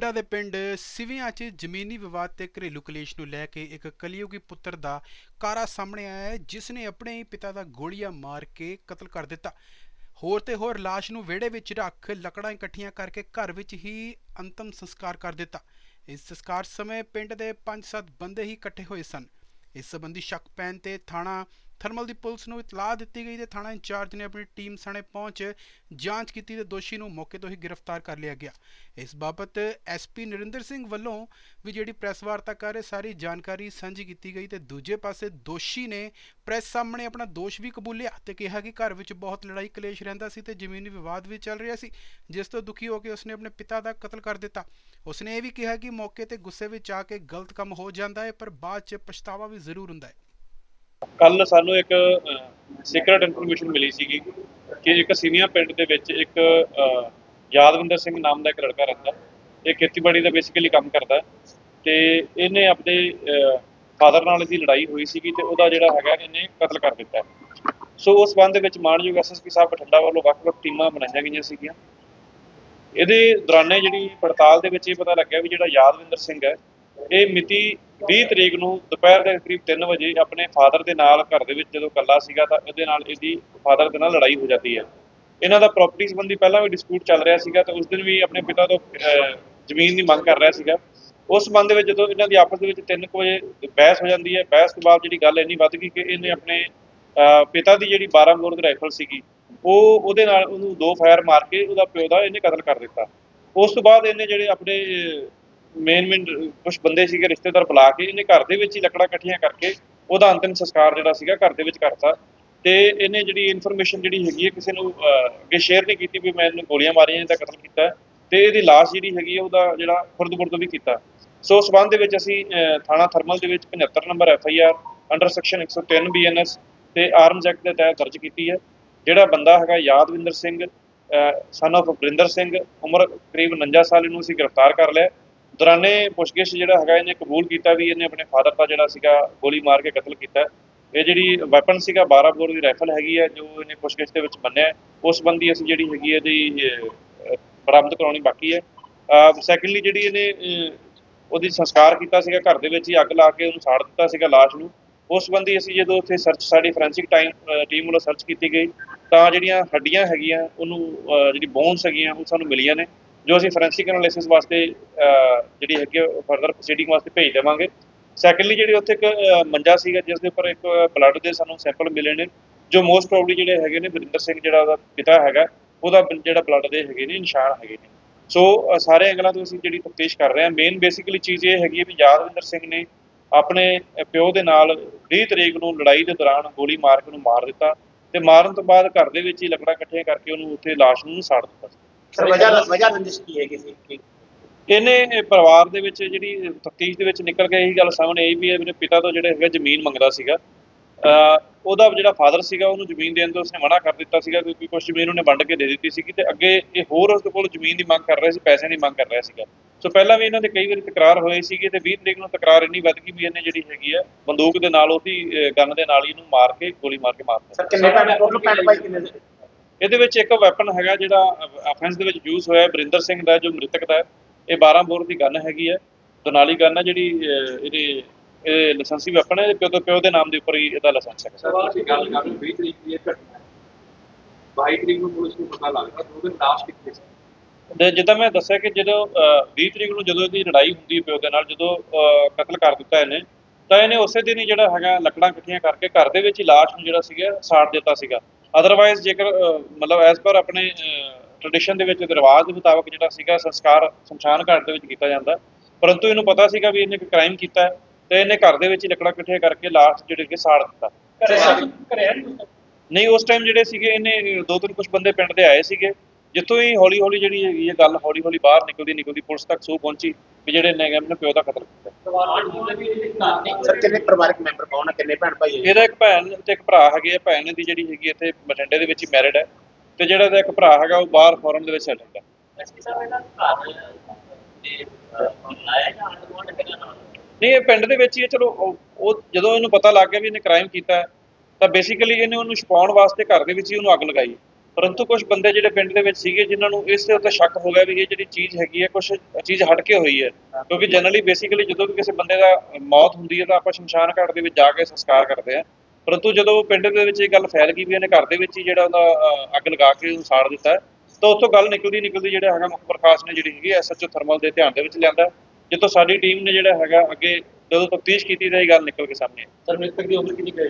ਬਠਿੰਡਾ ਦੇ ਪਿੰਡ ਸਿਵਿਆਂ 'ਚ ਜ਼ਮੀਨੀ ਵਿਵਾਦ ਤੇ ਘਰੇਲੂ ਕਲੇਸ਼ ਨੂੰ ਲੈ ਕੇ ਇੱਕ ਕਲਯੁਗੀ ਪੁੱਤਰ ਦਾ ਕਾਰਾ ਸਾਹਮਣੇ ਆਇਆ ਹੈ, ਜਿਸ ਨੇ ਆਪਣੇ ਹੀ ਪਿਤਾ ਦਾ ਗੋਲੀਆਂ ਮਾਰ ਕੇ ਕਤਲ ਕਰ ਦਿੱਤਾ। ਹੋਰ ਤੇ ਹੋਰ ਲਾਸ਼ ਨੂੰ ਵਿਹੜੇ ਵਿੱਚ ਰੱਖ ਲੱਕੜਾਂ ਇਕੱਠੀਆਂ ਕਰਕੇ ਘਰ ਵਿੱਚ ਹੀ ਅੰਤਮ ਸੰਸਕਾਰ ਕਰ ਦਿੱਤਾ। ਇਸ ਸੰਸਕਾਰ ਸਮੇਂ ਪਿੰਡ ਦੇ 5-7 ਬੰਦੇ ਹੀ ਇਕੱਠੇ ਹੋਏ ਸਨ। ਇਸ ਸੰਬੰਧੀ ਸ਼ੱਕ ਪੈਣ ਤੇ ਥਾਣਾ ਥਰਮਲ ਦੀ ਪੁਲਿਸ ਨੂੰ ਇਤਲਾਹ ਦਿੱਤੀ ਗਈ ਤੇ ਥਾਣਾ ਇੰਚਾਰਜ ਨੇ ਆਪਣੀ ਟੀਮ ਸਣੇ ਪਹੁੰਚ ਜਾਂਚ ਕੀਤੀ ਤੇ ਦੋਸ਼ੀ ਨੂੰ ਮੌਕੇ ਤੋਂ ਹੀ ਗ੍ਰਿਫਤਾਰ ਕਰ ਲਿਆ ਗਿਆ। ਇਸ ਬਾਬਤ ਐਸਪੀ ਨਰਿੰਦਰ ਸਿੰਘ ਵੱਲੋਂ ਵੀ ਜਿਹੜੀ ਪ੍ਰੈਸ ਵਾਰਤਾ ਕਰ ਰਹੇ, ਸਾਰੀ ਜਾਣਕਾਰੀ ਸਾਂਝੀ ਕੀਤੀ ਗਈ ਤੇ ਦੂਜੇ ਪਾਸੇ ਦੋਸ਼ੀ ਨੇ ਪ੍ਰੈਸ ਸਾਹਮਣੇ ਆਪਣਾ ਦੋਸ਼ ਵੀ ਕਬੂਲਿਆ ਤੇ ਕਿਹਾ ਕਿ ਘਰ ਵਿੱਚ ਬਹੁਤ ਲੜਾਈ ਕਲੇਸ਼ ਰਹਿੰਦਾ ਸੀ ਤੇ ਜ਼ਮੀਨੀ ਵਿਵਾਦ ਵੀ ਚੱਲ ਰਿਹਾ ਸੀ, ਜਿਸ ਤੋਂ ਦੁਖੀ ਹੋ ਕੇ ਉਸਨੇ ਆਪਣੇ ਪਿਤਾ ਦਾ ਕਤਲ ਕਰ ਦਿੱਤਾ। ਉਸਨੇ ਇਹ ਵੀ ਕਿਹਾ ਕਿ ਮੌਕੇ ਤੇ ਗੁੱਸੇ ਵਿੱਚ ਆ ਕੇ ਗਲਤ ਕੰਮ ਹੋ ਜਾਂਦਾ ਹੈ, ਪਰ ਬਾਅਦ 'ਚ ਪਛਤਾਵਾ ਵੀ ਜ਼ਰੂਰ ਹੁੰਦਾ ਹੈ। ਕੱਲ ਸਾਨੂੰ ਇੱਕ ਸੀਕ੍ਰੀਟ ਇਨਫੋਰਮੇਸ਼ਨ ਮਿਲੀ ਸੀਗੀ ਕਿ ਇੱਕ ਸੀਨੀਆ ਪਿੰਡ ਦੇ ਵਿੱਚ ਇੱਕ ਯਾਦਵਿੰਦਰ ਸਿੰਘ ਨਾਮ ਦਾ ਇੱਕ ਲੜਕਾ ਰਹਿੰਦਾ ਇਹ ਖੇਤੀਬਾੜੀ ਦਾ ਬੇਸਿਕਲੀ ਕੰਮ ਕਰਦਾ ਤੇ ਇਹਨੇ ਆਪਣੇ ਫਾਦਰ ਨਾਲ ਇਹਦੀ ਲੜਾਈ ਹੋਈ ਸੀਗੀ ਤੇ ਉਹਦਾ ਜਿਹੜਾ ਹੈਗਾ ਇਹਨੇ ਕਤਲ ਕਰ ਦਿੱਤਾ ਸੋ ਉਸ ਸੰਬੰਧ ਵਿੱਚ ਮਾਨਯੋਗ ਐਸਐਸਪੀ ਸਾਹਿਬ ਬਠਿੰਡਾ ਵੱਲੋਂ ਵੱਖ-ਵੱਖ ਟੀਮਾਂ ਬਣਾਈਆਂ ਗਈਆਂ ਸੀਗੀਆਂ। ਇਹਦੇ ਦੌਰਾਨੇ ਜਿਹੜੀ ਪੜਤਾਲ ਦੇ ਵਿੱਚ ਇਹ ਪਤਾ ਲੱਗਿਆ ਵੀ ਜਿਹੜਾ ਯਾਦਵਿੰਦਰ ਸਿੰਘ ਹੈ ਇਹ ਮਿਤੀ 20 ਤਰੀਕ ਨੂੰ ਦੁਪਹਿਰ ਦੇ ਕਰੀਬ 3 ਵਜੇ ਆਪਣੇ ਫਾਦਰ ਦੇ ਨਾਲ ਘਰ ਦੇ ਵਿੱਚ ਜਦੋਂ ਇਕੱਲਾ ਸੀਗਾ ਤਾਂ ਇਹਦੇ ਨਾਲ ਇਹਦੀ ਫਾਦਰ ਦੇ ਨਾਲ ਲੜਾਈ ਹੋ ਜਾਂਦੀ ਹੈ। ਇਹਨਾਂ ਦਾ ਪ੍ਰਾਪਰਟੀ ਸੰਬੰਧੀ ਪਹਿਲਾਂ ਵੀ ਡਿਸਪਿਊਟ ਚੱਲ ਰਿਹਾ ਸੀਗਾ ਤਾਂ ਉਸ ਦਿਨ ਵੀ ਆਪਣੇ ਪਿਤਾ ਤੋਂ ਜ਼ਮੀਨ ਦੀ ਮੰਗ ਕਰ ਰਿਹਾ ਸੀਗਾ। ਉਸ ਸੰਬੰਧ ਦੇ ਵਿੱਚ ਜਦੋਂ ਇਹਨਾਂ ਦੀ ਆਪਸ ਦੇ ਵਿੱਚ 3 ਵਜੇ ਬਹਿਸ ਹੋ ਜਾਂਦੀ ਹੈ ਬਹਿਸ ਤੋਂ ਬਾਅਦ ਜਿਹੜੀ ਗੱਲ ਇੰਨੀ ਵੱਧ ਗਈ ਕਿ ਇਹਨੇ ਆਪਣੇ ਅਹ, ਪਿਤਾ ਦੀ ਜਿਹੜੀ 12 ਬੋਰ ਰਾਈਫਲ ਸੀਗੀ ਉਹ ਉਹਦੇ ਨਾਲ ਉਹਨੂੰ ਦੋ ਫਾਇਰ ਮਾਰ ਕੇ ਉਹਦਾ ਪਿਓ ਦਾ ਇਹਨੇ ਕਤਲ ਕਰ ਦਿੱਤਾ। ਉਸ ਤੋਂ ਬਾਅਦ ਇਹਨੇ ਜਿਹੜੇ ਆਪਣੇ ਮੇਨ ਮੇਨ ਕੁਝ ਬੰਦੇ ਸੀਗੇ ਰਿਸ਼ਤੇਦਾਰ ਬੁਲਾ ਕੇ ਇਹਨੇ ਘਰ ਦੇ ਵਿੱਚ ਹੀ ਲੱਕੜਾਂ ਇਕੱਠੀਆਂ ਕਰਕੇ ਉਹਦਾ ਅੰਤਿਮ ਸੰਸਕਾਰ ਜਿਹੜਾ ਸੀਗਾ ਘਰ ਦੇ ਵਿੱਚ ਕਰਤਾ। ਤੇ ਇਹਨੇ ਜਿਹੜੀ ਇਨਫੋਰਮੇਸ਼ਨ ਜਿਹੜੀ ਹੈਗੀ ਹੈ ਕਿਸੇ ਨੂੰ ਅੱਗੇ ਸ਼ੇਅਰ ਨਹੀਂ ਕੀਤੀ ਵੀ ਮੈਂ ਇਹਨੂੰ ਗੋਲੀਆਂ ਮਾਰੀਆਂ, ਇਹਦਾ ਕਤਲ ਕੀਤਾ ਹੈ। ਤੇ ਇਹਦੀ ਲਾਸ਼ ਜਿਹੜੀ ਹੈਗੀ ਹੈ ਉਹਦਾ ਜਿਹੜਾ ਖੁਰਦ-ਬੁਰਦ ਵੀ ਕੀਤਾ। ਸੋ ਉਸ ਸੰਬੰਧ ਦੇ ਵਿੱਚ ਅਸੀਂ ਥਾਣਾ ਥਰਮਲ ਦੇ ਵਿੱਚ 75 number F I R under section 103 B N S ਤੇ ਆਰਮਜ਼ ਐਕਟ ਦੇ ਤਹਿਤ ਦਰਜ ਕੀਤੀ ਹੈ। ਜਿਹੜਾ ਬੰਦਾ ਹੈਗਾ ਯਾਦਵਿੰਦਰ ਸਿੰਘ ਸਨ of ਵਰਿੰਦਰ ਸਿੰਘ, ਉਮਰ ਕਰੀਬ 49 ਸਾਲ, ਇਹਨੂੰ ਅਸੀਂ ਗ੍ਰਿਫਤਾਰ ਕਰ ਲਿਆ। ਦੌਰਾਨੇ ਪੁੱਛਗਿੱਛ ਜਿਹੜਾ ਹੈਗਾ ਇਹਨੇ ਕਬੂਲ ਕੀਤਾ ਵੀ ਇਹਨੇ ਆਪਣੇ ਫਾਦਰ ਦਾ ਜਿਹੜਾ ਸੀਗਾ ਗੋਲੀ ਮਾਰ ਕੇ ਕਤਲ ਕੀਤਾ। ਇਹ ਜਿਹੜੀ ਵੈਪਨ ਸੀਗਾ 12 ਬੋਰ ਦੀ ਰਾਈਫਲ ਹੈਗੀ ਹੈ, ਜੋ ਇਹਨੇ ਪੁੱਛਗਿੱਛ ਦੇ ਵਿੱਚ ਮੰਨਿਆ ਉਸ ਸੰਬੰਧੀ ਅਸੀਂ ਜਿਹੜੀ ਹੈਗੀ ਇਹਦੀ ਬਰਾਮਦ ਕਰਾਉਣੀ ਬਾਕੀ ਹੈ। ਸੈਕੰਡਲੀ ਜਿਹੜੀ ਇਹਨੇ ਉਹਦੀ ਸੰਸਕਾਰ ਕੀਤਾ ਸੀਗਾ, ਘਰ ਦੇ ਵਿੱਚ ਹੀ ਅੱਗ ਲਾ ਕੇ ਉਹਨੂੰ ਸਾੜ ਦਿੱਤਾ ਸੀਗਾ ਲਾਸ਼ ਨੂੰ। ਉਸ ਸੰਬੰਧੀ ਅਸੀਂ ਜਦੋਂ ਉੱਥੇ ਸਰਚ ਸਾਡੀ ਫੋਰੈਂਸਿਕ ਟਾਈਮ ਟੀਮ ਵੱਲੋਂ ਸਰਚ ਕੀਤੀ ਗਈ, ਤਾਂ ਜਿਹੜੀਆਂ ਹੱਡੀਆਂ ਹੈਗੀਆਂ, ਉਹਨੂੰ ਜਿਹੜੀ ਬੋਨਸ ਹੈਗੀਆਂ, ਉਹ ਸਾਨੂੰ ਮਿਲੀਆਂ ਨੇ। ਜੋ ਅਸੀਂ ਫੋਰੈਂਸਿਕ ਐਨਾਲਿਸਿਸ ਵਾਸਤੇ ਜਿਹੜੀ ਹੈਗੀ ਫਰਦਰ ਪ੍ਰੋਸੀਡਿੰਗ ਵਾਸਤੇ ਭੇਜ ਦੇਵਾਂਗੇ। ਸੈਕੰਡਲੀ ਜਿਹੜੇ ਉੱਥੇ ਇੱਕ ਮੰਜਾ ਸੀਗਾ, ਜਿਸ ਦੇ ਉੱਪਰ ਇੱਕ ਬਲੱਡ ਦੇ ਸਾਨੂੰ ਸੈਂਪਲ ਮਿਲੇ ਨੇ, ਜੋ ਮੋਸਟ ਪ੍ਰੋਬਬਲੀ ਜਿਹੜੇ ਹੈਗੇ ਨੇ, ਵਰਿੰਦਰ ਸਿੰਘ ਜਿਹੜਾ ਉਹਦਾ ਪਿਤਾ ਹੈਗਾ, ਉਹਦਾ ਜਿਹੜਾ ਬਲੱਡ ਦੇ ਹੈਗੇ ਨੇ, ਨਿਸ਼ਾਨ ਹੈਗੇ ਨੇ। ਸੋ ਸਾਰੇ ਐਂਗਲਾਂ ਤੋਂ ਅਸੀਂ ਜਿਹੜੀ ਤਫਤੀਸ਼ ਕਰ ਰਹੇ ਹਾਂ। ਮੇਨ ਬੇਸਿਕਲੀ ਚੀਜ਼ ਇਹ ਹੈਗੀ ਹੈ ਵੀ ਯਾਦਵਿੰਦਰ ਸਿੰਘ ਨੇ ਆਪਣੇ ਪਿਓ ਦੇ ਨਾਲ 20 ਤਰੀਕ ਨੂੰ ਲੜਾਈ ਦੇ ਦੌਰਾਨ ਗੋਲੀ ਮਾਰ ਕੇ ਉਹਨੂੰ ਮਾਰ ਦਿੱਤਾ ਤੇ ਮਾਰਨ ਤੋਂ ਬਾਅਦ ਘਰ ਦੇ ਵਿੱਚ ਹੀ ਲੱਕੜਾਂ ਇਕੱਠੀਆਂ ਕਰਕੇ ਉਹਨੂੰ ਉੱਥੇ ਲਾਸ਼ ਨੂੰ ਸਾੜ ਦਿੱਤਾ ਸਰ ਵਜ੍ਹਾ ਵਜ੍ਹਾ ਰੰਜਿਸ਼ ਕੀ ਹੈ ਕਿਸੇ ਕੀ? ਇਹਨੇ ਇਹ ਪਰਿਵਾਰ ਦੇ ਵਿੱਚ ਜਿਹੜੀ ਤਫਤੀਸ਼ ਦੇ ਵਿੱਚ ਨਿਕਲ ਕੇ ਇਹੀ ਗੱਲ ਸਾਹਮਣੇ ਆਈ ਵੀ ਇਹ ਮੇਰੇ ਪਿਤਾ ਤੋਂ ਜਿਹੜੇ ਹੈਗਾ ਜ਼ਮੀਨ ਮੰਗਦਾ ਸੀਗਾ। ਉਹਦਾ ਜਿਹੜਾ ਫਾਦਰ ਸੀਗਾ ਉਹਨੂੰ ਜ਼ਮੀਨ ਦੇਣ ਤੋਂ ਉਸਨੇ ਮਨਾ ਕਰ ਦਿੱਤਾ ਸੀਗਾ ਕਿਉਂਕਿ ਕੁਝ ਜ਼ਮੀਨ ਉਹਨੇ ਵੰਡ ਕੇ ਦੇ ਦਿੱਤੀ ਸੀਗੀ ਤੇ ਅੱਗੇ ਇਹ ਹੋਰ ਉਸ ਕੋਲ ਜ਼ਮੀਨ ਦੀ ਮੰਗ ਕਰ ਰਿਹਾ ਸੀ ਪੈਸੇ ਦੀ ਮੰਗ ਕਰ ਰਿਹਾ ਸੀਗਾ। ਸੋ ਪਹਿਲਾਂ ਵੀ ਇਹਨਾਂ ਦੇ ਕਈ ਵਾਰੀ ਤਕਰਾਰ ਹੋਏ ਸੀਗੇ ਤੇ 20 ਤਰੀਕ ਨੂੰ ਤਕਰਾਰ ਇੰਨੀ ਵੱਧ ਗਈ ਵੀ ਇਹਨੇ ਜਿਹੜੀ ਹੈਗੀ ਆ ਬੰਦੂਕ ਦੇ ਨਾਲ ਉਹਦੀ ਗਨ ਦੇ ਨਾਲ ਹੀ ਇਹਨੂੰ ਮਾਰ ਕੇ ਗੋਲੀ ਮਾਰ ਕੇ ਮਾਰ ਦਿੱਤਾ। ਸਰ ਕਿੰਨੇ ਭੈਣ ਟੋਟਲ ਭੈਣ ਭਾਈ ਕਿੰਨੇ ਸੀ? ਇਹਦੇ ਵਿੱਚ ਇੱਕ ਵੈਪਨ ਹੈਗਾ ਜਿਹੜਾ ਅਫੈਂਸ ਦੇ ਵਿੱਚ ਯੂਜ਼ ਹੋਇਆ ਹੈ, ਬਰਿੰਦਰ ਸਿੰਘ ਦਾ ਜੋ ਮ੍ਰਿਤਕ ਦਾ। ਇਹ 12 ਬੋਰ ਦੀ ਗਨ ਹੈਗੀ ਹੈ। ਦਨਾਲੀ ਗਨ ਹੈ ਜਿਹੜੀ ਇਹਦੇ ਇਹ ਲਾਇਸੈਂਸੀ ਵੈਪਨ ਹੈ। ਪਿਓ ਤੋਂ ਪਿਓ ਦੇ ਨਾਮ ਦੇ ਉੱਪਰ ਹੀ ਇਹਦਾ ਲਾਇਸੈਂਸ ਹੈ ਦੀ ਗੱਲ ਕਰ 20 ਤਰੀਕ ਦੀ ਇਹ ਘਟਨਾ। ਹੈ 22 ਤਰੀਕ ਨੂੰ ਪੁਲਿਸ ਨੂੰ ਪਤਾ ਲੱਗਦਾ ਉਹਦੇ ਲਾਸ਼ ਕਿੱਥੇ ਸੀ? ਤੇ ਜਿੱਦਾਂ ਮੈਂ ਦੱਸਿਆ ਕਿ ਜਦੋਂ ਅਹ, 20 ਤਰੀਕ ਨੂੰ ਜਦੋਂ ਇਹਦੀ ਲੜਾਈ ਹੁੰਦੀ ਹੈ ਪਿਓ ਦੇ ਨਾਲ ਜਦੋਂ ਕਤਲ ਕਰ ਦਿੱਤਾ ਇਹਨੇ ਤਾਂ ਇਹਨੇ ਉਸੇ ਦਿਨ ਹੀ ਜਿਹੜਾ ਹੈਗਾ ਲੱਕੜਾਂ ਇਕੱਠੀਆਂ ਕਰਕੇ ਘਰ ਦੇ ਵਿੱਚ ਹੀ ਲਾਸ਼ ਨੂੰ ਜਿਹੜਾ ਸੀਗਾ ਸਾੜ ਦਿੱਤਾ ਸੀਗਾ। ਅਦਰਵਾਈਜ਼ ਜੇਕਰ ਮਤਲਬ ਐਸ ਪਰ ਆਪਣੇ ਟ੍ਰੈਡੀਸ਼ਨ ਦੇ ਵਿੱਚ ਰਿਵਾਜ ਦੇ ਮੁਤਾਬਕ ਜਿਹੜਾ ਸੀਗਾ ਸੰਸਕਾਰ ਸ਼ਮਸ਼ਾਨ ਘਾਟ ਦੇ ਵਿੱਚ ਕੀਤਾ ਜਾਂਦਾ। ਪਰੰਤੂ ਇਹਨੂੰ ਪਤਾ ਸੀਗਾ ਵੀ ਇਹਨੇ ਕੋਈ ਕ੍ਰਾਈਮ ਕੀਤਾ ਹੈ ਤੇ ਇਹਨੇ ਘਰ ਦੇ ਵਿੱਚ ਲੱਕੜਾਂ ਇਕੱਠੀਆਂ ਕਰਕੇ ਲਾਸ਼ ਜਿਹੜੇ ਕਿ ਸਾੜ ਦਿੱਤਾ। ਨਹੀਂ ਉਸ ਟਾਈਮ ਜਿਹੜੇ ਸੀਗੇ ਇਹਨੇ ਦੋ ਤਿੰਨ ਕੁਝ ਬੰਦੇ ਪਿੰਡ ਦੇ ਆਏ ਸੀਗੇ। ਜਿੱਥੋਂ ਹੀ ਹੌਲੀ ਹੌਲੀ ਜਿਹੜੀ ਇਹ ਗੱਲ ਹੌਲੀ ਹੌਲੀ ਬਾਹਰ ਨਿਕਲਦੀ ਨਿਕਲਦੀ ਪੁਲਿਸ ਤੱਕ ਸੂ ਪਹੁੰਚੀ। ਵੀ ਜਿਹੜੇ ਨੇ ਆਪਣੇ ਪਿਓ ਦਾ ਕਤਲ ਕੀਤਾ। ਸਰ ਕਿੰਨੇ ਪਰਿਵਾਰਕ ਮੈਂਬਰ ਕੌਣ ਹੈ ਕਿੰਨੇ ਭੈਣ ਭਾਈ ਹੈ ਇਹਦਾ ਇੱਕ ਭੈਣ ਤੇ ਇੱਕ ਭਰਾ ਹੈਗੇ ਆ। ਭੈਣ ਦੀ ਜਿਹੜੀ ਹੈਗੀ ਇੱਥੇ ਬਠਿੰਡੇ ਦੇ ਵਿੱਚ ਹੀ ਮੈਰਿਡ ਹੈ ਤੇ ਜਿਹੜਾ ਇਹਦਾ ਇੱਕ ਭਰਾ ਹੈਗਾ ਉਹ ਬਾਹਰ ਫੋਰਨ ਦੇ ਵਿੱਚ ਸੈਟਲਡ ਹੈ ਨਹੀਂ ਇਹ ਪਿੰਡ ਦੇ ਵਿੱਚ ਹੀ ਹੈ ਚਲੋ ਉਹ- ਉਹ ਜਦੋਂ ਇਹਨੂੰ ਪਤਾ ਲੱਗ ਗਿਆ ਵੀ ਇਹਨੇ ਕ੍ਰਾਈਮ ਕੀਤਾ ਹੈ, ਤਾਂ ਬੇਸਿਕਲੀ ਇਹਨੇ ਉਹਨੂੰ ਛੁਪਾਉਣ ਵਾਸਤੇ ਘਰ ਦੇ ਵਿੱਚ ਹੀ ਉਹਨੂੰ ਅੱਗ ਲਗਾਈ। ਪਰੰਤੂ ਕੁਝ ਬੰਦੇ ਜਿਹੜੇ ਪਿੰਡ ਦੇ ਵਿੱਚ ਸੀਗੇ ਜਿਨ੍ਹਾਂ ਨੂੰ ਇਸ ਦੇ ਉੱਤੇ ਸ਼ੱਕ ਹੋ ਗਿਆ ਵੀ ਇਹ ਜਿਹੜੀ ਚੀਜ਼ ਹੈਗੀ ਹੈ ਕੁਝ ਚੀਜ਼ ਹਟ ਕੇ ਹੋਈ ਹੈ। ਕਿਉਂਕਿ ਜਨਰਲੀ ਬੇਸਿਕਲੀ ਜਦੋਂ ਵੀ ਕਿਸੇ ਬੰਦੇ ਦਾ ਮੌਤ ਹੁੰਦੀ ਹੈ ਤਾਂ ਆਪਾਂ ਸ਼ਮਸ਼ਾਨ ਘਾਟ ਦੇ ਵਿੱਚ ਜਾ ਕੇ ਸੰਸਕਾਰ ਕਰਦੇ ਆ ਪਰੰਤੂ ਜਦੋਂ ਪਿੰਡ ਦੇ ਵਿੱਚ ਇਹ ਗੱਲ ਫੈਲ ਗਈ ਵੀ ਇਹਨੇ ਘਰ ਦੇ ਵਿੱਚ ਹੀ ਜਿਹੜਾ ਉਹਦਾ ਅੱਗ ਲਗਾ ਕੇ ਉਹਨੂੰ ਸਾੜ ਦਿੱਤਾ, ਤਾਂ ਉੱਥੋਂ ਗੱਲ ਨਿਕਲਦੀ ਨਿਕਲਦੀ ਜਿਹੜਾ ਹੈਗਾ ਮੁਖ ਪ੍ਰਕਾਸ਼ ਨੇ ਜਿਹੜੀ ਹੈਗੀ ਐਸਐਚਓ ਥਰਮਲ ਦੇ ਧਿਆਨ ਦੇ ਵਿੱਚ ਲਿਆਂਦਾ। ਜਿੱਥੋਂ ਸਾਡੀ ਟੀਮ ਨੇ ਜਿਹੜਾ ਹੈਗਾ ਅੱਗੇ ਜਦੋਂ ਤਫਤੀਸ਼ ਕੀਤੀ ਤਾਂ ਇਹ ਗੱਲ ਨਿਕਲ ਕੇ ਸਾਹਮਣੇ ਆਈ। ਸਰ ਮ੍ਰਿਤਕ ਦੀ ਉਮਰ ਕਿੰਨੀ ਕੁ ਹੈ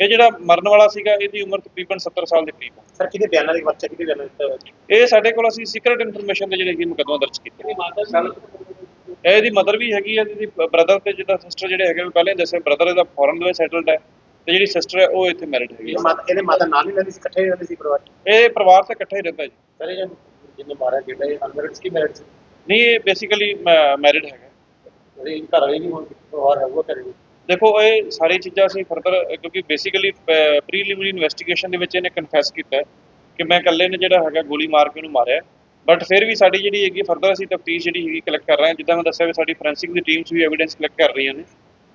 ਇਹ ਜਿਹੜਾ ਮਰਨ ਵਾਲਾ ਸੀਗਾ ਇਹਦੀ ਉਮਰ ਤਕਰੀਬਨ 70 ਸਾਲ ਦੇ ਕਰੀਬ ਹੈ ਸਰ ਕਿਹਦੇ ਬਿਆਨਾਂ ਦੀ ਵਰਚਾ ਕਿਹਦੇ ਬਿਆਨਾਂ ਦੀ ਇਹ ਸਾਡੇ ਕੋਲ ਅਸੀਂ ਸੀਕ੍ਰੀਟ ਇਨਫੋਰਮੇਸ਼ਨ ਦੇ ਜਿਹੜੇ ਕਿ ਮੁਕੱਦਮਾ ਦਰਜ ਕੀਤੇ। ਇਹਦੀ ਮਾਤਾ ਸਰ ਇਹਦੀ ਮਦਰ ਵੀ ਹੈਗੀ ਹੈ ਇਹਦੀ ਬ੍ਰਦਰ ਤੇ ਜਿੱਦਾਂ ਸਿਸਟਰ ਜਿਹੜੇ ਹੈਗੇ ਵੀ ਪਹਿਲੇ ਦੱਸਿਆ ਬ੍ਰਦਰ ਇਹਦਾ ਫੋਰਨ ਦੇ ਵਿੱਚ ਸੈਟਲਡ ਹੈ ਤੇ ਜਿਹੜੀ ਸਿਸਟਰ ਹੈ ਉਹ ਇੱਥੇ ਮੈਰਿਡ ਹੈਗੀ ਇਹਦੇ ਹੈ ਮਾਤਾ ਇਹਦੇ ਮਾਤਾ ਨਾਲ ਹੀ ਰਹਿੰਦੀ ਸੀ ਇਕੱਠੇ ਹੀ ਰਹਿੰਦੇ ਸੀ ਪਰਿਵਾਰ 'ਚ? ਇਹ ਪਰਿਵਾਰ ਤੇ ਇਕੱਠਾ ਹੀ ਰਹਿੰਦਾ ਜੀ। ਸਰ ਇਹ ਜਿਹਨੇ ਮਾਰਿਆ ਜਿਹੜਾ ਇਹ ਅਨਮੈਰਿਡ ਕੀ ਮੈਰਿਡ ਸੀ? ਨਹੀਂ ਇਹ ਬੇਸਿਕਲੀ ਮੈਰਿਡ ਹੈਗਾ। ਉਹਦੇ ਘਰ ਵਾਲੀ ਵੀ ਹੁਣ ਪਰਿਵਾਰ ਹੋਊਗਾ ਘਰੇ ਵੀ ਦੇਖੋ, ਇਹ ਸਾਰੀ ਚੀਜ਼ਾਂ ਅਸੀਂ ਫਰਦਰ ਕਿਉਂਕਿ ਬੇਸਿਕਲੀ ਪ੍ਰੀਲਿਮਿਨਰੀ ਇਨਵੈਸਟੀਗੇਸ਼ਨ ਦੇ ਵਿੱਚ ਇਹਨੇ ਕਨਫੈਸ ਕੀਤਾ ਹੈ ਕਿ ਮੈਂ ਇਕੱਲੇ ਨੇ ਜਿਹੜਾ ਹੈਗਾ ਗੋਲੀ ਮਾਰ ਕੇ ਉਹਨੂੰ ਮਾਰਿਆ। ਬਟ ਫਿਰ ਵੀ ਸਾਡੀ ਜਿਹੜੀ ਹੈਗੀ ਫਰਦਰ ਅਸੀਂ ਤਫਤੀਸ਼ ਜਿਹੜੀ ਹੈਗੀ ਕਲੈਕਟ ਕਰ ਰਹੇ ਹਾਂ। ਜਿੱਦਾਂ ਮੈਂ ਦੱਸਿਆ ਵੀ ਸਾਡੀ ਫੋਰੈਂਸਿਕ ਦੀ ਟੀਮਸ ਵੀ ਐਵੀਡੈਂਸ ਕਲੈਕਟ ਕਰ ਰਹੀਆਂ ਨੇ।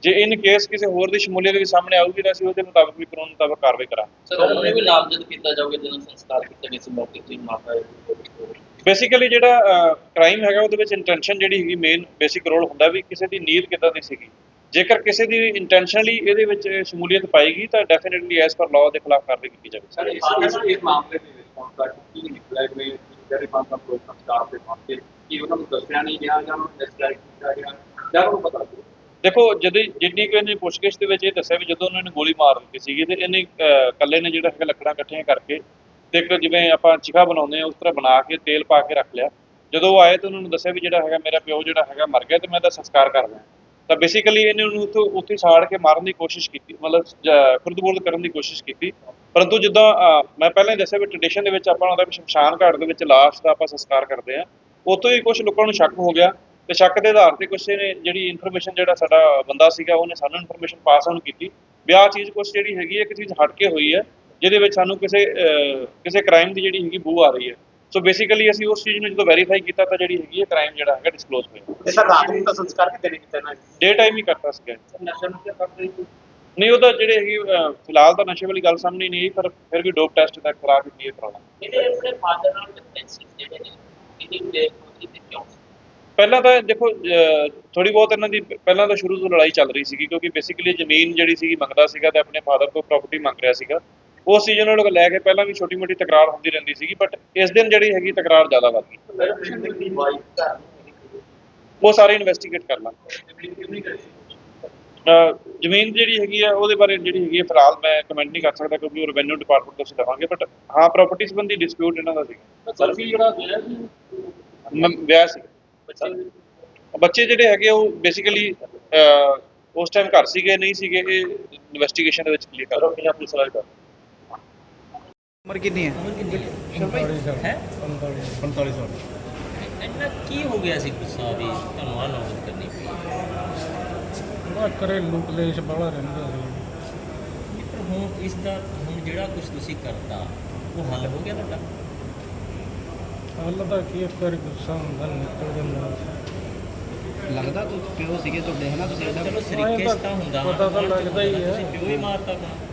ਜੇ ਇਨ ਕੇਸ ਕਿਸੇ ਹੋਰ ਦੀ ਸ਼ਮੂਲੀਅਤ ਵੀ ਸਾਹਮਣੇ ਆਊਗੀ, ਤਾਂ ਅਸੀਂ ਉਹਦੇ ਮੁਤਾਬਕ ਵੀ ਕਾਨੂੰਨ ਮੁਤਾਬਕ ਕਾਰਵਾਈ ਕਰਾਂਗੇ। ਸਰ ਉਹਨੂੰ ਵੀ ਨਾਮਜ਼ਦ ਕੀਤਾ ਜਾਊਗਾ ਜਦੋਂ ਸੰਸਕਾਰ ਕੀਤਾ ਗਿਆ ਸੀ, ਮੌਕੇ ਤੇ ਹੀ ਮਾਤਾ ਹੈ ਬੇਸਿਕਲੀ ਜਿਹੜਾ ਕ੍ਰਾਈਮ ਹੈਗਾ ਉਹਦੇ ਵਿੱਚ ਇੰਟੈਂਸ਼ਨ ਜਿਹੜੀ ਹੈਗੀ ਮੇਨ ਬੇਸਿਕ ਰੋਲ ਹੁੰਦਾ ਵੀ ਕਿਸੇ ਦੀ ਨੀਤ ਕਿੱਦਾਂ ਦੀ ਸੀਗੀ। ਜੇਕਰ ਕਿਸੇ ਦੀ ਇੰਟੈਂਸ਼ਨਲੀ ਇਹਦੇ ਵਿੱਚ ਸ਼ਮੂਲੀਅਤ ਪਾਏਗੀ ਤਾਂ ਡੈਫੀਨਿਟਲੀ ਐਸ ਪਰ ਲਾਅ ਦੇ ਖਿਲਾਫ ਕਾਰਵਾਈ ਕੀਤੀ ਜਾਵੇਗੀ। ਸਰ ਇਸ ਇਸ ਮਾਮਲੇ ਦੇ ਰਿਸਪੌਂਸ ਦਾ ਕੀ ਨਿਕਲਿਆ ਕਿ ਜਿਹੜੇ ਪੰਜ ਪੰਜ ਪ੍ਰੋਗਰਾਮ ਸਟਾਫ ਦੇ ਪਹੁੰਚੇ ਕੀ ਉਹਨਾਂ ਨੂੰ ਦੱਸਿਆ ਨਹੀਂ ਗਿਆ ਜਾਂ ਉਹਨਾਂ ਨੂੰ ਡਿਸਕ੍ਰਾਈਬ ਕੀਤਾ ਗਿਆ ਜਾਂ ਉਹਨੂੰ ਪਤਾ ਲੱਗਿਆ ਦੇਖੋ ਜਦੋਂ ਜਿੰਨੀ ਕਿ ਇਹਨੇ ਪੁੱਛਗਿੱਛ ਦੇ ਵਿੱਚ ਇਹ ਦੱਸਿਆ ਵੀ ਜਦੋਂ ਉਹਨਾਂ ਨੇ ਗੋਲੀ ਮਾਰ ਦਿੱਤੀ ਸੀਗੀ ਤੇ ਇਹਨੇ ਇਕੱਲੇ ਨੇ ਜਿਹੜਾ ਹੈਗਾ ਲੱਕੜਾਂ ਇਕੱਠੀਆਂ ਕਰਕੇ ਤੇ ਇੱਕ ਜਿਵੇਂ ਆਪਾਂ ਚਿਖਾ ਬਣਾਉਂਦੇ ਆ ਉਸ ਤਰ੍ਹਾਂ ਬਣਾ ਕੇ ਤੇਲ ਪਾ ਕੇ ਰੱਖ ਲਿਆ। ਜਦੋਂ ਉਹ ਆਏ ਤਾਂ ਉਹਨਾਂ ਨੂੰ ਦੱਸਿਆ ਵੀ ਜਿਹੜਾ ਹੈਗਾ ਮੇਰਾ ਪਿਓ ਜਿਹੜਾ ਹੈਗਾ ਮਰ ਗਿਆ ਤੇ ਮੈਂ ਇਹਦਾ ਸੰਸਕਾਰ ਕਰਦਾ ਤਾਂ ਬੇਸਿਕਲੀ ਇਹਨੇ ਉਹਨੂੰ ਉੱਥੇ ਉੱਥੇ ਸਾੜ ਕੇ ਮਾਰਨ ਦੀ ਕੋਸ਼ਿਸ਼ ਕੀਤੀ, ਮਤਲਬ ਖੁਰਦਬੁਰਦ ਕਰਨ ਦੀ ਕੋਸ਼ਿਸ਼ ਕੀਤੀ। ਪਰੰਤੂ ਜਿੱਦਾਂ ਮੈਂ ਪਹਿਲਾਂ ਹੀ ਦੱਸਿਆ ਵੀ ਟ੍ਰੈਡੀਸ਼ਨ ਦੇ ਵਿੱਚ ਆਪਾਂ ਉਹਦਾ ਸ਼ਮਸ਼ਾਨ ਘਾਟ ਦੇ ਵਿੱਚ ਲਾਸ਼ ਦਾ ਆਪਾਂ ਸੰਸਕਾਰ ਕਰਦੇ ਆ ਉਤੋਂ ਹੀ ਕੁਝ ਲੋਕਾਂ ਨੂੰ ਸ਼ੱਕ ਹੋ ਗਿਆ ਤੇ ਸ਼ੱਕ ਦੇ ਆਧਾਰ ਤੇ ਕੁਛ ਨੇ ਜਿਹੜੀ ਇਨਫੋਰਮੇਸ਼ਨ ਜਿਹੜਾ ਸਾਡਾ ਬੰਦਾ ਸੀਗਾ, ਉਹਨੇ ਸਾਨੂੰ ਇਨਫੋਰਮੇਸ਼ਨ ਪਾਸ ਆਨ ਕੀਤੀ। ਵੀ ਆਹ ਚੀਜ਼ ਕੁਛ ਜਿਹੜੀ ਹੈਗੀ ਹੈ, ਇੱਕ ਚੀਜ਼ ਹਟ ਕੇ ਹੋਈ ਹੈ। ਜਿਹਦੇ ਵਿੱਚ ਸਾਨੂੰ ਕਿਸੇ ਕਿਸੇ ਕ੍ਰਾਈਮ ਦੀ ਜਿਹੜੀ ਹੈਗੀ ਬੂ ਆ ਰਹੀ ਹੈ। ਸੋ ਬੇਸਿਕਲੀ ਅਸੀਂ ਉਸ ਚੀਜ਼ ਨੂੰ ਜਦੋਂ ਵੈਰੀਫਾਈ ਕੀਤਾ ਤਾਂ ਜਿਹੜੀ ਹੈਗੀ ਹੈ ਕ੍ਰਾਈਮ ਜਿਹੜਾ ਹੈਗਾ ਡਿਸਕਲੋਜ਼ ਹੋਇਆ। ਤੇ ਸਰ ਰਾਤ ਨੂੰ ਤਾਂ ਸੰਸਕਾਰ ਕਿਤੇ ਨਹੀਂ ਕੀਤਾ ਨੇ? ਡੇ ਟਾਈਮ ਹੀ ਕਰਤਾ ਸੀਗਾ। ਨਸ਼ਾ ਕਰਦੇ ਸੀ। ਨਹੀਂ ਉਹਦਾ ਜਿਹੜੇ ਹੈਗੀ ਫਿਲਹਾਲ ਤਾਂ ਨਸ਼ੇ ਵਾਲੀ ਗੱਲ ਸਾਹਮਣੇ ਨਹੀਂ ਆਈ ਪਰ ਫਿਰ ਵੀ ਡੋਪ ਟੈਸਟ ਦਾ ਕਰਾ ਕੇ ਕਲੀਅਰ ਕਰਾਉਣਾ। ਇਹਦੇ ਆਪਣੇ ਫਾਦਰ ਨਾਲ ਡਿਫਰੈਂਸ ਜਿਹੜੇ ਨੇ ਇਹਦੀ ਤੇ ਕਿਉਂ? ਪਹਿਲਾਂ ਤਾਂ ਦੇਖੋ ਥੋੜੀ ਬਹੁਤ ਇਹਨਾਂ ਦੀ ਪਹਿਲਾਂ ਤਾਂ ਸ਼ੁਰੂ ਤੋਂ ਲੜਾਈ ਚੱਲ ਰਹੀ ਸੀਗੀ ਕਿਉਂਕਿ ਬੇਸਿਕਲੀ ਜ਼ਮੀਨ ਜਿਹੜੀ ਸੀਗੀ ਮੰਗਦਾ ਸੀਗਾ ਤੇ ਆਪਣੇ ਫਾਦਰ ਤੋਂ ਪ੍ਰਾਪਰਟੀ ਮੰਗ ਰਿਹਾ ਸੀਗਾ। ਉਸ ਚੀਜ਼ ਨੂੰ ਲੈ ਕੇ ਪਹਿਲਾਂ ਵੀ ਛੋਟੀ ਮੋਟੀ ਤਕਰਾਰ ਹੁੰਦੀ ਰਹਿੰਦੀ ਸੀਗੀ ਬਟ ਇਸ ਦਿਨ ਜਿਹੜੀ ਹੈਗੀ ਤਕਰਾਰ ਜ਼ਿਆਦਾ ਵੱਧ ਗਈ। ਉਹ ਸਾਰੇ ਇਨਵੈਸਟੀਗੇਟ ਕਰ ਲਾਂਗੇ। ਜ਼ਮੀਨ ਜਿਹੜੀ ਹੈਗੀ ਆ, ਉਹਦੇ ਬਾਰੇ ਜਿਹੜੀ ਹੈਗੀ ਆ, ਫਿਲਹਾਲ ਮੈਂ ਕਮੈਂਟ ਨਹੀਂ ਕਰ ਸਕਦਾ ਕਿਉਂਕਿ ਉਹ ਰੈਵਨਿਊ ਡਿਪਾਰਟਮੈਂਟ ਤੋਂ ਅਸੀਂ ਲਵਾਂਗੇ ਬਟ ਹਾਂ ਪ੍ਰਾਪਰਟੀ ਸੰਬੰਧੀ ਡਿਸਪਿਊਟ ਇਹਨਾਂ ਦਾ ਸੀਗਾ। ਸਰ ਜਿਹੜਾ ਗਿਆ ਸੀ ਵਿਆਹ ਸੀ। ਬੱਚੇ ਜਿਹੜੇ ਹੈਗੇ ਉਹ ਬੇਸਿਕਲੀ ਉਸ ਟਾਈਮ ਘਰ ਸੀਗੇ, ਨਹੀਂ ਸੀਗੇ, ਇਹ ਇਨਵੈਸਟੀਗੇਸ਼ਨ ਦੇ ਵਿੱਚ ਕਲੀਅਰ ਕਰ ਪੰਜਾਬ ਪੁਲਿਸ ਵਾਲੇ ਦਾ ਉਮਰ ਕਿੰਨੀ ਹੈ? ਹੈ? 45 ਸਾਲ। ਇੰਨਾ ਕੀ ਹੋ ਗਿਆ ਸੀ ਗੁੱਸਾ ਵੀ ਤੁਹਾਨੂੰ ਆਹ ਨੌਬਤ ਕਰਨੀ ਪਈ? ਬੜਾ ਘਰੇਲੂ ਕਲੇਸ਼ ਬੜਾ ਰਹਿੰਦਾ ਸੀ। ਪਰ ਹੁਣ ਇਸ ਦਾ ਹੁਣ ਜਿਹੜਾ ਕੁਝ ਤੁਸੀਂ ਕਰਤਾ ਉਹ ਹੱਲ ਹੋ ਗਿਆ ਤੁਹਾਡਾ? ਹੱਲ ਤਾਂ ਕੀ ਇੱਕ ਵਾਰੀ ਗੁੱਸਾ ਹੁੰਦਾ ਨਿਕਲ ਜਾਂਦਾ ਲੱਗਦਾ ਤੂੰ ਪਿਓ ਸੀਗੇ ਤੁਹਾਡੇ ਹਨਾ ਤੁਸੀਂ ਇਹਦਾ ਚਲੋ ਸਰੀਕੇ ਤਾਂ ਹੁੰਦਾ। ਪਤਾ ਤਾਂ ਲੱਗਦਾ ਹੀ ਹੈ। ਤੁਸੀਂ ਪਿਓ ਹੀ ਮਾਰਤਾ ਆਪਣਾ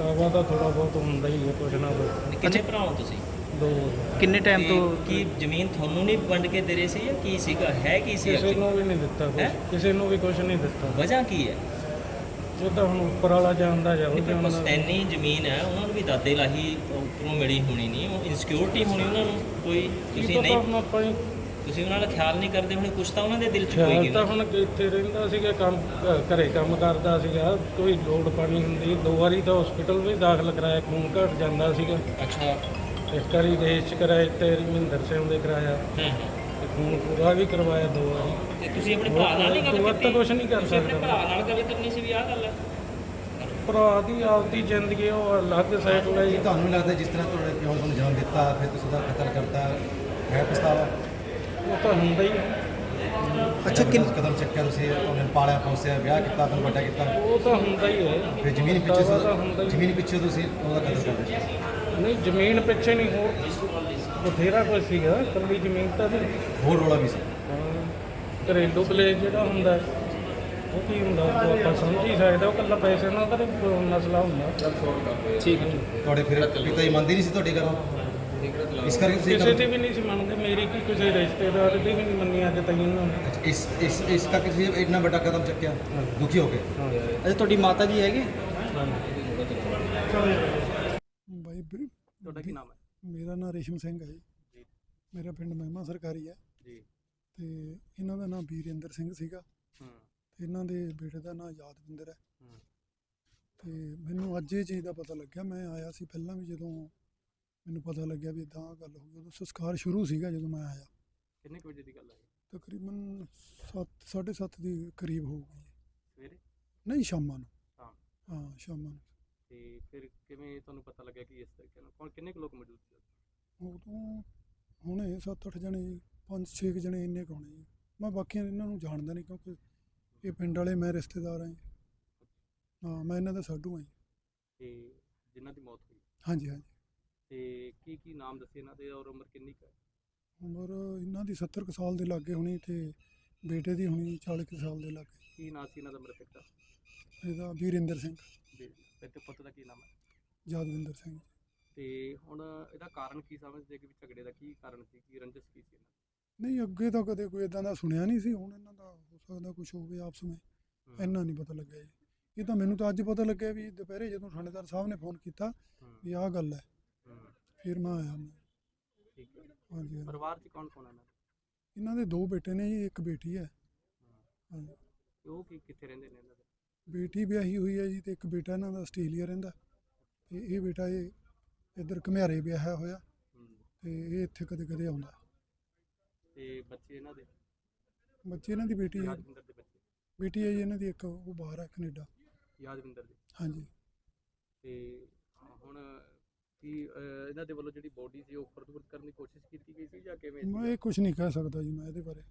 ਪਛਤਾਵਾ ਤਾਂ ਥੋੜਾ ਬਹੁਤ ਹੁੰਦਾ ਹੀ ਹੈ ਕੁਛ ਨਾ ਕੁਛ। ਕਿੰਨੇ ਭਰਾ ਹੋ ਤੁਸੀਂ? ਦੋ। ਕਿੰਨੇ ਟਾਈਮ ਤੇ ਕੀ ਜ਼ਮੀਨ ਤੁਹਾਨੂੰ ਨਹੀਂ ਵੰਡ ਕੇ ਦੇ ਰਹੇ ਸੀ ਜਾਂ ਕੀ ਸੀਗਾ? ਹੈ ਕੀ ਸੀ ਕਿਸੇ actually? ਨੂੰ ਵੀ ਨਹੀਂ ਦਿੱਤਾ ਹੈਂ? ਕੁਛ ਕਿਸੇ ਨੂੰ ਵੀ ਕੁਛ ਨਹੀਂ ਦਿੱਤਾ। ਵਜ੍ਹਾ ਕੀ ਹੈ? ਉਹ ਤਾਂ ਹੁਣ ਉੱਪਰ ਵਾਲਾ ਜਾਣਦਾ ਜਾਂ ਉਹ ਨਹੀਂ ਪਰ ਜਾਣਦਾ। ਪਸਤੈਨੀ ਜ਼ਮੀਨ ਹੈ ਉਹਨਾਂ ਨੂੰ ਵੀ ਦਾਦੇ ਲਾਹੀ ਉੱਪਰੋਂ ਮਿਲੀ ਹੋਣੀ ਨਹੀਂ। ਉਹ ਇਨਸਿਕਿਉਰਿਟੀ ਹੋਣੀ ਉਹਨਾਂ ਨੂੰ ਕੋਈ? ਤੁਸੀਂ ਨਹੀਂ ਹੁਣ ਆਪਾਂ ਹੀ ਤੁਸੀਂ ਉਹਨਾਂ ਦਾ ਖਿਆਲ ਨਹੀਂ ਕਰਦੇ ਹੁਣ ਕੁਛ ਤਾਂ ਉਹਨਾਂ ਦੇ ਦਿਲ 'ਚ ਖਿਆਲ ਹੋਏਗੀ ਤਾਂ ਨਾ। ਹੁਣ ਇੱਥੇ ਰਹਿੰਦਾ ਸੀਗਾ ਕੰਮ ਘ- ਘਰੇ ਕੰਮ ਕਰਦਾ ਸੀਗਾ ਕੋਈ ਲੋੜ ਪਾਣੀ ਹੁੰਦੀ ਦੋ ਵਾਰੀ ਤਾਂ ਹਸਪੀਟਲ ਵੀ ਦਾਖਲ ਕਰਾਇਆ ਖੂਨ ਘਟ ਜਾਂਦਾ ਸੀਗਾ। ਅੱਛਾ। ਇੱਕ ਵਾਰੀ ਦੇਸ਼ ਚ ਕਰਾਇਆ ਤੇ ਮਹਿੰਦਰ ਸਿੰਘ ਦੇ ਕਰਾਇਆ। ਹਾਂ। ਤੇ ਖੂਨ ਪੂਰਾ ਵੀ ਕਰਵਾਇਆ ਦੋ ਵਾਰੀ। ਤੇ ਤੁਸੀਂ ਆਪਣੇ ਭਰਾ ਨਾਲ ਨਹੀਂ ਗੱਲ ਉਹ ਤਾਂ ਕੀਤੀ ਕੁਛ ਨਹੀਂ ਕਰ ਤੁਸੀਂ ਆਪਣੇ ਸਕਦਾ। ਭਰਾ ਨਾਲ ਗੱਲ ਕਰਨੀ ਸੀ ਵੀ ਆਹ ਗੱਲ ਹੈ। ਭਰਾ ਦੀ ਆਪਦੀ ਜ਼ਿੰਦਗੀ ਉਹ ਅਲੱਗ ਸਾਈਡ ਲਈ ਕੀ ਤੁਹਾਨੂੰ ਲੱਗਦਾ ਜਿਸ ਤਰ੍ਹਾਂ ਤੁਹਾਡੇ ਪਿਓ ਨੇ ਤੁਹਾਨੂੰ ਜਨਮ ਦਿੱਤਾ ਫਿਰ ਤੁਸੀਂ ਉਹਦਾ ਕਤਲ ਕਰਤਾ ਹੈ ਪਛਤਾਵਾ ਉਹ ਤਾਂ ਹੁੰਦਾ ਹੀ ਹੈ। ਅੱਛਾ ਕਿੰਨ ਕਦਮ ਚੱਕਿਆ ਤੁਸੀਂ? ਉਹਨੇ ਪਾਲਿਆ ਪੋਸਿਆ ਵਿਆਹ ਕੀਤਾ ਤੁਹਾਨੂੰ ਵੱਡਾ ਕੀਤਾ। ਉਹ ਤਾਂ ਹੁੰਦਾ ਹੀ ਹੈ ਫਿਰ ਜ਼ਮੀਨ ਪਿੱਛੇ ਤਾਂ ਹੁੰਦਾ ਹੀ ਜ਼ਮੀਨ ਪਿੱਛੇ ਤੁਸੀਂ ਉਹਦਾ ਕਤਲ ਕਰ ਦਿੱਤਾ ਨਹੀਂ ਜ਼ਮੀਨ ਪਿੱਛੇ ਨਹੀਂ ਹੋਰ ਬਥੇਰਾ ਕੁਝ ਸੀਗਾ। ਕੱਲੀ ਜ਼ਮੀਨ ਤਾਂ ਨਹੀਂ। ਹੋਰ ਰੋਲਾ ਵੀ ਸੀ? ਹਾਂ, ਘਰੇਲੂ ਕਲੇਸ਼ ਜਿਹੜਾ ਹੁੰਦਾ ਹੈ, ਉਹ ਕੀ ਹੁੰਦਾ ਉਹ ਆਪਾਂ ਸਮਝ ਹੀ ਸਕਦੇ। ਉਹ ਕੱਲਾ ਪੈਸੇ ਨਾਲ ਤਾਂ ਨਹੀਂ ਮਸਲਾ ਹੁੰਦਾ। ਠੀਕ ਹੈ। ਤੁਹਾਡੇ ਫਿਰ ਪਿਤਾ ਜੀ ਮੰਨਦੇ ਨਹੀਂ ਸੀ ਤੁਹਾਡੀ ਗੱਲ ਇਸ ਕਰਕੇ ਤੁਸੀਂ ਕਿਸੇ ਤੇ ਵੀ ਨਹੀਂ ਸੀ ਮੰਨਦੇ ਮੇਰੀ ਕੀ ਕਿਸੇ ਰਿਸ਼ਤੇਦਾਰ ਦੀ ਵੀ ਨਹੀਂ ਮੰਨੀ ਅੱਜ ਤਾਈਂ ਇਹਨਾਂ ਨੇ। ਇਸ ਇਸ ਇਸ ਕਰਕੇ ਤੁਸੀਂ ਇੰਨਾ ਵੱਡਾ ਕਦਮ ਚੱਕਿਆ? ਦੁਖੀ ਹੋ ਗਏ ਅੱਛਾ ਤੁਹਾਡੀ ਮਾਤਾ ਜੀ ਹੈਗੇ? ਬਾਈ ਬੀ- ਤੁਹਾਡਾ ਕੀ ਨਾਮ ਹੈ? ਮੇਰਾ ਨਾਮ ਰੇਸ਼ਮ ਸਿੰਘ ਹੈ ਜੀ। ਮੇਰਾ ਪਿੰਡ ਮਹਿਮਾ ਸਰਕਾਰੀ ਹੈ। ਜੀ। ਤੇ ਇਹਨਾਂ ਦਾ ਨਾਮ ਵੀਰੇਂਦਰ ਸਿੰਘ ਸੀਗਾ। ਹੂੰ। ਤੇ ਇਹਨਾਂ ਦੇ ਬੇਟੇ ਦਾ ਨਾਮ ਯਾਦਵਿੰਦਰ ਹੈ। ਹੂੰ। ਤੇ ਮੈਨੂੰ ਅੱਜ ਇਹ ਚੀਜ਼ ਦਾ ਪਤਾ ਲੱਗਿਆ। ਮੈਂ ਆਇਆ ਸੀ ਪਹਿਲਾਂ ਵੀ ਜਦੋਂ ਮੈਨੂੰ ਪਤਾ ਲੱਗਿਆ ਵੀ ਇਦਾਂ ਗੱਲ ਹੋ ਗਈ। ਉਦੋਂ ਸੰਸਕਾਰ ਸ਼ੁਰੂ ਸੀਗਾ ਜਦੋਂ ਮੈਂ ਆਇਆ। ਕਿੰਨੇ ਕੁ ਵਜੇ ਦੀ ਗੱਲ ਹੈ ਤਕਰੀਬਨ 7 7:30 ਦੀ ਕਰੀਬ ਹੋ ਗਈ ਸਵੇਰੇ? ਨਹੀਂ ਸ਼ਾਮਾਂ ਨੂੰ। ਸ਼ਾਮ। ਹਾਂ ਸ਼ਾਮਾਂ ਨੂੰ। ਤੇ ਫਿਰ ਕਿਵੇਂ ਤੁਹਾਨੂੰ ਪਤਾ ਲੱਗਿਆ ਕਿ ਇਸ ਤਰੀਕੇ ਨਾਲ? ਕੌਣ ਕਿੰਨੇ ਕੁ ਲੋਕ ਮੌਜੂਦ ਸੀ ਉਦੋਂ? ਹੁਣੇ 7-8 ਜਣੇ 5-6 ਜਣੇ ਇੰਨੇ ਕੁ ਹੋਣੇ। ਜੀ ਮੈਂ ਬਾਕੀਆਂ ਇਹਨਾਂ ਨੂੰ ਜਾਣਦਾ ਨਹੀਂ ਕਿਉਂਕਿ ਇਹ ਪਿੰਡ ਵਾਲੇ ਮੈਂ ਰਿਸ਼ਤੇਦਾਰ ਹਾਂ। ਜੀ ਹਾਂ ਮੈਂ ਇਹਨਾਂ ਦਾ ਸਾਡੂ ਹਾਂ ਜੀ। ਤੇ ਜਿਨ੍ਹਾਂ ਦੀ ਮੌਤ ਹੋਈ? ਹਾਂਜੀ ਹਾਂਜੀ। ਤੇ ਕੀ ਕੀ ਨਾਮ ਦੱਸੇ ਇਹਨਾਂ ਦੇ ਔਰ ਉਮਰ ਕਿੰਨੀ ਕੁ ਹੈ? ਉਮਰ ਇਹਨਾਂ ਦੀ 70 ਕੁ ਸਾਲ ਦੇ ਲਾਗੇ ਹੋਣੀ ਤੇ ਬੇਟੇ ਦੀ ਹੋਣੀ 40 ਕੁ ਸਾਲ ਦੇ ਲਾਗੇ। ਕੀ ਨਾਂ ਸੀ ਇਹਨਾਂ ਦਾ ਮ੍ਰਿਤਕ ਦਾ? ਇਹਦਾ ਵੀਰੇਂਦਰ ਸਿੰਘ। ਜੀ ਤੇ ਪੁੱਤ ਦਾ ਕੀ ਨਾਮ ਹੈ? ਯਾਦਵਿੰਦਰ ਸਿੰਘ। ਤੇ ਹੁਣ ਇਹਦਾ ਕਾਰਨ ਕੀ ਸਮਝਦੇ ਕਿ ਵੀ ਝਗੜੇ ਦਾ ਕੀ ਕਾਰਨ ਸੀ ਕੀ ਰੰਜਿਸ਼ ਕੀ ਸੀ ਇਹਨਾਂ ਦੀ? ਨਹੀਂ ਅੱਗੇ ਤਾਂ ਕਦੇ ਕੋਈ ਇਦਾਂ ਦਾ ਸੁਣਿਆ ਨਹੀਂ ਸੀ ਹੁਣ ਇਹਨਾਂ ਦਾ ਹੋ ਸਕਦਾ ਕੁਝ ਹੋਵੇ ਆਪਸ ਵਿੱਚ। ਇੰਨਾ ਨਹੀਂ ਪਤਾ ਲੱਗਿਆ ਜੀ। ਇਹ ਤਾਂ ਮੈਨੂੰ ਤਾਂ ਅੱਜ ਪਤਾ ਲੱਗਿਆ ਵੀ ਦੁਪਹਿਰੇ ਜਦੋਂ ਥਾਣੇਦਾਰ ਸਾਹਿਬ ਨੇ ਫੋਨ ਕੀਤਾ ਹੂੰ, ਵੀ ਆਹ ਗੱਲ ਹੂੰ, ਫਿਰ ਮੈਂ ਆਇਆ ਮੈਂ। ਠੀਕ ਹੈ। ਹਾਂਜੀ ਹਾਂਜੀ। ਪਰਿਵਾਰ 'ਚ ਕੌਣ ਕੌਣ ਹੈ ਇਹਨਾਂ ਦੇ ਇਹਨਾਂ ਦੇ ਦੋ ਬੇਟੇ ਨੇ ਜੀ ਇੱਕ ਬੇਟੀ ਹੈ। ਹਾਂਜੀ। ਤੇ ਉਹ ਕੀ ਕਿੱਥੇ ਰਹਿੰਦੇ ਨੇ ਇਹਨਾਂ ਦੇ? ਬੇਟੀ ਵਿਆਹੀ ਹੋਈ ਹੈ ਜੀ ਤੇ ਇੱਕ ਬੇਟਾ ਇਹਨਾਂ ਦਾ ਆਸਟ੍ਰੇਲੀਆ ਰਹਿੰਦਾ। ਤੇ ਇਹ ਬੇਟਾ ਇਹ ਇੱਧਰ ਘਮਿਆਰੇ ਵਿਆਹਿਆ ਹੋਇਆ। ਹੂੰ, ਤੇ ਇਹ ਇੱਥੇ ਕਦੇ ਕਦੇ ਆਉਂਦਾ। ਤੇ ਬੱਚੇ ਇਹਨਾਂ ਦੇ? ਬੱਚੇ ਇਹਨਾਂ ਦੀ ਬੇਟੀ ਹੈ। ਯਾਦਵਿੰਦਰ ਦੇ ਬੱਚੇ। ਬੇਟੀ ਹੈ ਜੀ ਇਹਨਾਂ ਦੀ ਇੱਕ ਉਹ ਬਾਹਰ ਹੈ ਕੈਨੇਡਾ। ਯਾਦਵਿੰਦਰ ਦੇ। ਹਾਂਜੀ। ਤੇ ਹੁਣ ਕੀ ਇਹਨਾਂ ਦੇ ਵੱਲੋਂ ਜਿਹੜੀ ਬੋਡੀ ਸੀ ਉਹ ਖੁਰਦ-ਬੁਰਦ ਕਰਨ ਦੀ ਕੋਸ਼ਿਸ਼ ਕੀਤੀ ਗਈ ਸੀ ਜਾਂ ਕਿਵੇਂ? ਮੈਂ ਇਹ ਕੁਝ ਨਹੀਂ ਕਹਿ ਸਕਦਾ ਜੀ ਮੈਂ ਇਹਦੇ ਬਾਰੇ